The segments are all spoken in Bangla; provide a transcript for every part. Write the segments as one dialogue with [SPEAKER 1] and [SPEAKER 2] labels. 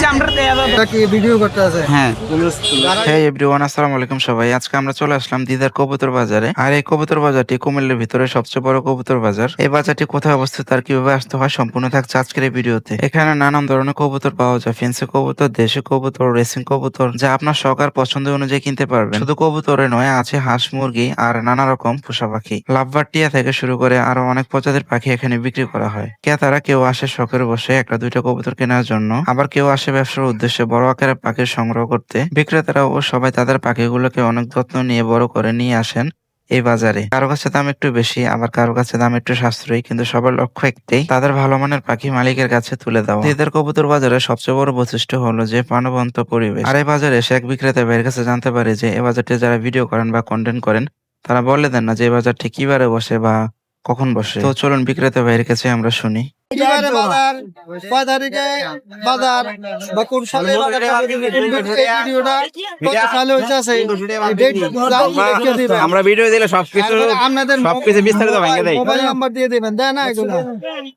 [SPEAKER 1] দিছি আমরা দেয়া দাও
[SPEAKER 2] এটা কি ভিডিও করতে আছে?
[SPEAKER 1] হ্যাঁ।
[SPEAKER 3] হ্যাঁ এভরিওয়ান আসসালামু আলাইকুম সবাই। আজকে আমরা চলে আসলাম দিদার কবুতর বাজারে। আর এই কবুতর বাজারটি কুমিল্লার ভিতরে সবচেয়ে বড় কবুতর বাজার। এই বাজারটি কোথায় অবস্থিত আর কীভাবে আসতে হয় সম্পূর্ণ থাকছে আজকের এই ভিডিওতে। এখানে নানান ধরনের কবুতর পাওয়া যায়। ফেন্সি কবুতর দেশি কবুতর রেসিং কবুতর যা আপনার শখ আর পছন্দ অনুযায়ী কিনতে পারবেন। শুধু কবুতরে নয় আছে হাঁস মুরগি আর নানা রকম পোষা পাখি। লাভবার টিয়া থেকে শুরু করে আরও অনেক প্রজাতির পাখি এখানে বিক্রি করা হয়। ক্রেতারা কেউ আসে শখের বসে একটা দুইটা কবুতর কেনার জন্য। আবার কেউ আসে ব্যবসার উদ্দেশ্যে বড় আকারের পাখি সংগ্রহ করতে বিক্রেতারা ও সবাই তাদের পাখিগুলোকে অনেক যত্ন নিয়ে বড় করে নিয়ে আসেন এই বাজারে। কারও কাছে দাম একটু বেশি, আবার কারও কাছে দাম একটু সাশ্রয়ী, কিন্তু সবার লক্ষ্য একটাই, তাদের ভালো মানের পাখি মালিকের কাছে তুলে দেওয়া। এদের কবুতর বাজারে সবচেয়ে বড় বৈশিষ্ট্য হলো যে প্রাণবন্ত পরিবেশ। আর এই বাজারে এসে এক বিক্রেতা ভাইয়ের কাছে জানতে পারে যে এই বাজারটি যারা ভিডিও করেন বা কন্টেন্ট করেন, তারা বলে দেন না যে এই বাজারটি কিবারে বসে বা কখন বসে। তো চলুন বিক্রেতা ভাইয়ের কাছে আমরা শুনি।
[SPEAKER 2] কয় তারিখে বাজার? বা কোন সালে
[SPEAKER 1] আমরা ভিডিও দিলে সবকিছু
[SPEAKER 2] আপনাদের
[SPEAKER 1] সবকিছু বিস্তারিত ভেঙে দেয়
[SPEAKER 2] মোবাইল নাম্বার দিয়ে দিবেন দেয় না এগুলো?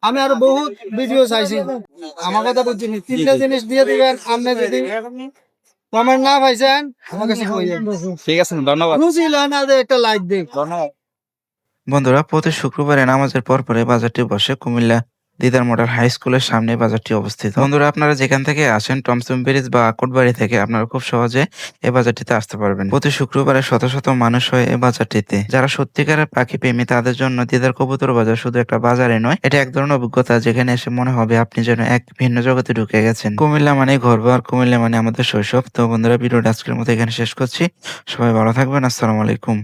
[SPEAKER 2] আমি আরও বহুত ভিডিও চাইছি। আমার কথা বুঝছি তিনটা জিনিস দিয়ে দিবেন আপনি যদি কমেন্ট না পাইছেন আমার কাছে
[SPEAKER 1] ঠিক আছে ধন্যবাদ।
[SPEAKER 2] না একটা লাইক দিন।
[SPEAKER 3] বন্ধুরা প্রতি শুক্রবারে নামাজের পর পরে বাজারটি বসে কুমিল্লা দিদার মডেল হাই স্কুলের সামনে বাজারটি অবস্থিত। বন্ধুরা, আপনারা যেখান থেকে আসেন, টমসম ব্রিজ বা আকটবাড়ি থেকে আপনারা খুব সহজে এই বাজারটিতে আসতে পারবেন। প্রতি শুক্রবারে শত শত মানুষ হয় এই বাজারটিতে। যারা সত্যিকারের পাখি প্রেমী, তাদের জন্য দিদার কবুতর বাজার শুধু একটা বাজারে নয়, এটা এক ধরনের অভিজ্ঞতা যেখানে এসে মনে হবে আপনি যেন এক ভিন্ন জগতে ঢুকে গেছেন। কুমিল্লা মানে ঘরবা আর কুমিল্লা মানে আমাদের শৈশব। তো বন্ধুরা, ভিডিওটা আজকের মতো এখানে শেষ করছি। সবাই ভালো থাকবেন, আসসালামু আলাইকুম।